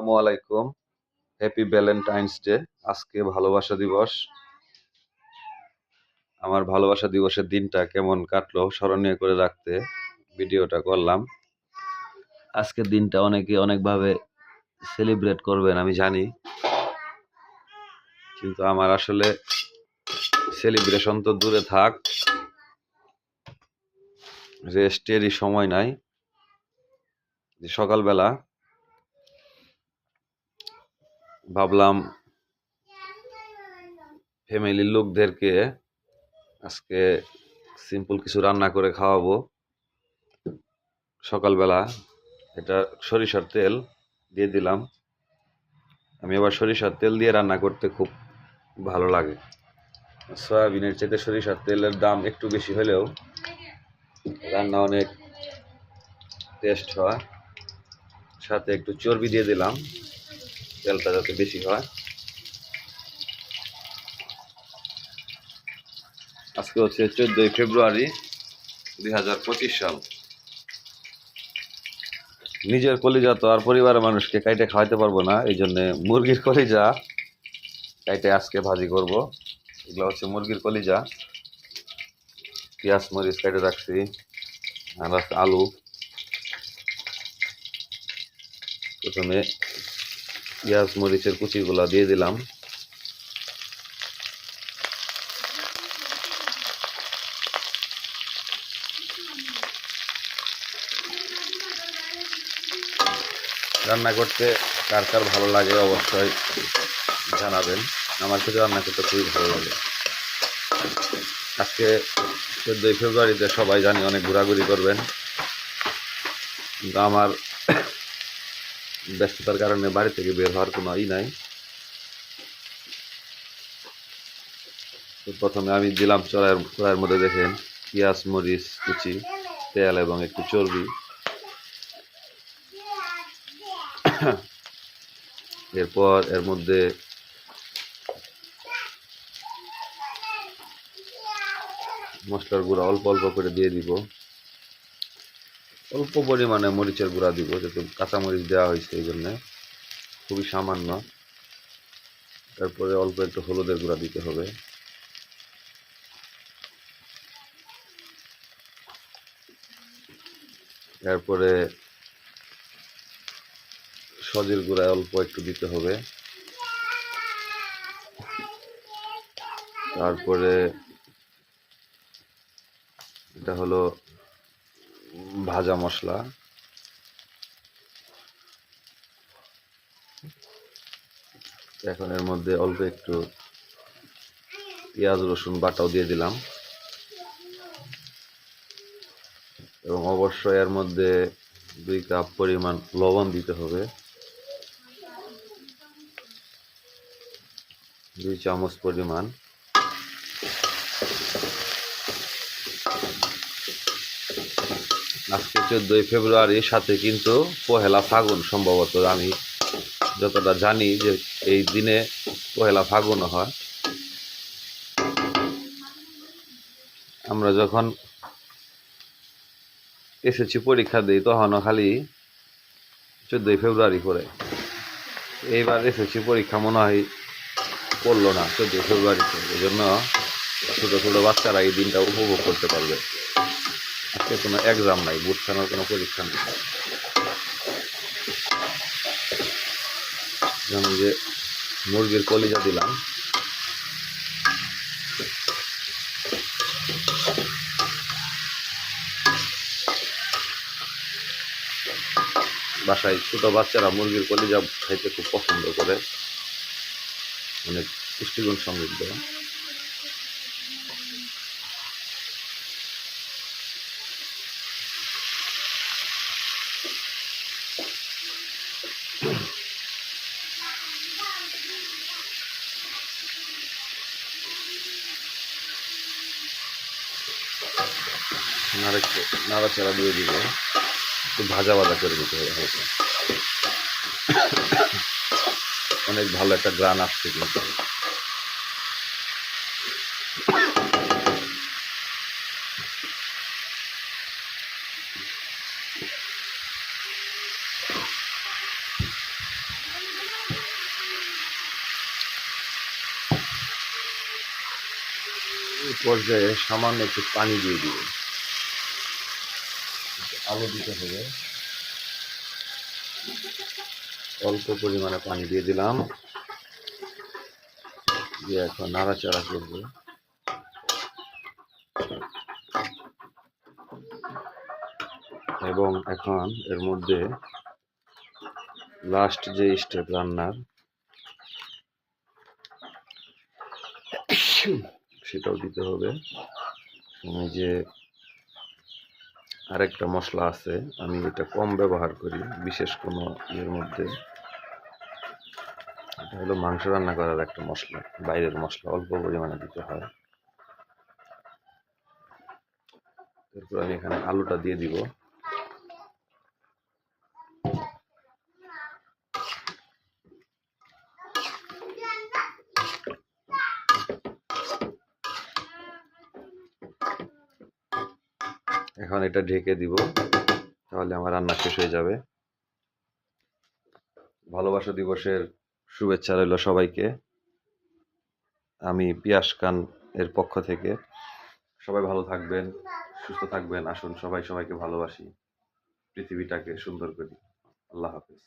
আসসালামু আলাইকুম। Happy Valentine's day আজকে ভালোবাসা দিবস। আমার ভালোবাসা দিবসের দিনটা কেমন কাটলো স্মরণীয় করে রাখতে ভিডিওটা করলাম। আজকের দিনটা অনেকে অনেকভাবে সেলিব্রেট করবেন, আমি জানি। কিন্তু আমার আসলে সেলিব্রেশন তো দূরে থাক। রেস্টেরই সময় নাই। যে সকালবেলা ভাবলাম ফ্যামিলির লোকদেরকে আজকে সিম্পল কিছু রান্না করে খাওয়াবো। সকালবেলা এটা সরিষার তেল দিয়ে দিলাম। আমি আবার সরিষার তেল দিয়ে রান্না করতে খুব ভালো লাগে। সয়াবিনের চেয়ে সরিষার তেলের দাম একটু বেশি হলেও রান্না অনেক টেস্ট হয়। সাথে একটু চর্বি দিয়ে দিলাম। তেলটা যাতে বেশি হয়। আজকে হচ্ছে চোদ্দই ফেব্রুয়ারি দুই হাজার পঁচিশ সাল। নিজের কলিজা তো আর পরিবারের মানুষকে কাইটে খাওয়াইতে পারব না, এই জন্যে মুরগির কলিজা কাইটে আজকে ভাজি করব। এগুলো হচ্ছে মুরগির কলিজা। পেঁয়াজ, মরিচ কেটে রাখছি, আর আলু। প্রথমে পেঁয়াজ, মরিচের কুচিগুলো দিয়ে দিলাম। রান্না করতে কার কার ভালো লাগে অবশ্যই জানাবেন। আমার কিন্তু রান্না করতে খুবই ভালো লাগে। আজকে চোদ্দোই ফেব্রুয়ারিতে সবাই জানি অনেক ঘোরাঘুরি করবেন। কিন্তু আমার ব্যস্ততার কারণে বাড়ি থেকে বের হওয়ার কোনো ই নাই। তো প্রথমে আমি দিলাম চড়াইয়ের চড়াইয়ের মধ্যে দেখেন, পেঁয়াজ, মরিচ, কুচি, তেল এবং একটু চর্বি। এরপর এর মধ্যে মশলার গুঁড়া অল্প অল্প করে দিয়ে দিব। অল্প পরিমাণে মরিচের গুঁড়া দিব, যেহেতু কাঁচামরিচ দেওয়া হয়েছে এই জন্যে। খুবই সামান্য। তারপরে অল্প একটু হলুদের গুঁড়া দিতে হবে। তারপরে সজের গুঁড়ায় অল্প একটু দিতে হবে। তারপরে এটা হলো ভাজা মশলা। এখন এর মধ্যে অল্প একটু পেঁয়াজ, রসুন বাটাও দিয়ে দিলাম। এবং অবশ্যই এর মধ্যে দুই কাপ পরিমাণ লবণ দিতে হবে। দুই চামচ পরিমাণ আজকে চোদ্দই ফেব্রুয়ারির সাথে কিন্তু পহেলা ফাগুন সম্ভবত আমি যতটা জানি যে এই দিনে পহেলা ফাগুন হয়। আমরা যখন এসেছি পরীক্ষা দিই, তখনও খালি চোদ্দই ফেব্রুয়ারি করে এইবার এসেছি পরীক্ষা মনে হয় পড়ল না, চোদ্দই ফেব্রুয়ারিতে এই জন্য ছোটো ছোটো বাচ্চারা এই দিনটা উপভোগ করতে পারবে। আজকে কোনো এক্সাম নাই বুট খানোর কোনো পরীক্ষা নেই। যেমন যে মুরগির কলিজা দিলাম। বাসায় ছোটো বাচ্চারা মুরগির কলিজা খাইতে খুব পছন্দ করে। অনেক পুষ্টিগুণ সমৃদ্ধ। নাড়াচে নাড়াচাড়া দিয়ে দিব একটু ভাজা ভাজা করে দিতে হবে হালকা। অনেক ভালো একটা গ্রান আসছে কিন্তু। পর্যায়ে সামান্য একটু পানি দিয়ে দিবেন। আলু দিতে হবে। অল্প পরিমাণে পানি দিয়ে দিলাম। দিয়ে এখন নাড়াচাড়া করব। এবং এখন এর মধ্যে লাস্ট যে স্টেপ রান্নার, সেটাও দিতে হবে। যে আরেকটা মশলা আছে, আমি এটা কম ব্যবহার করি, বিশেষ কোনো ইয়ের মধ্যে। এটা হলো মাংস রান্না করার একটা মশলা, বাইরের মশলা, অল্প পরিমাণে দিতে হয়। তারপর আমি এখানে আলুটা দিয়ে দিব। এখন এটা ঢেকে দিব, তাহলে আমার রান্না শেষ হয়ে যাবে। ভালোবাসা দিবসের শুভেচ্ছা রইল সবাইকে। আমি পিয়াস খান এর পক্ষ থেকে। সবাই ভালো থাকবেন, সুস্থ থাকবেন, আসুন সবাই সবাইকে ভালোবাসি, পৃথিবীটাকে সুন্দর করি। আল্লাহ হাফেজ।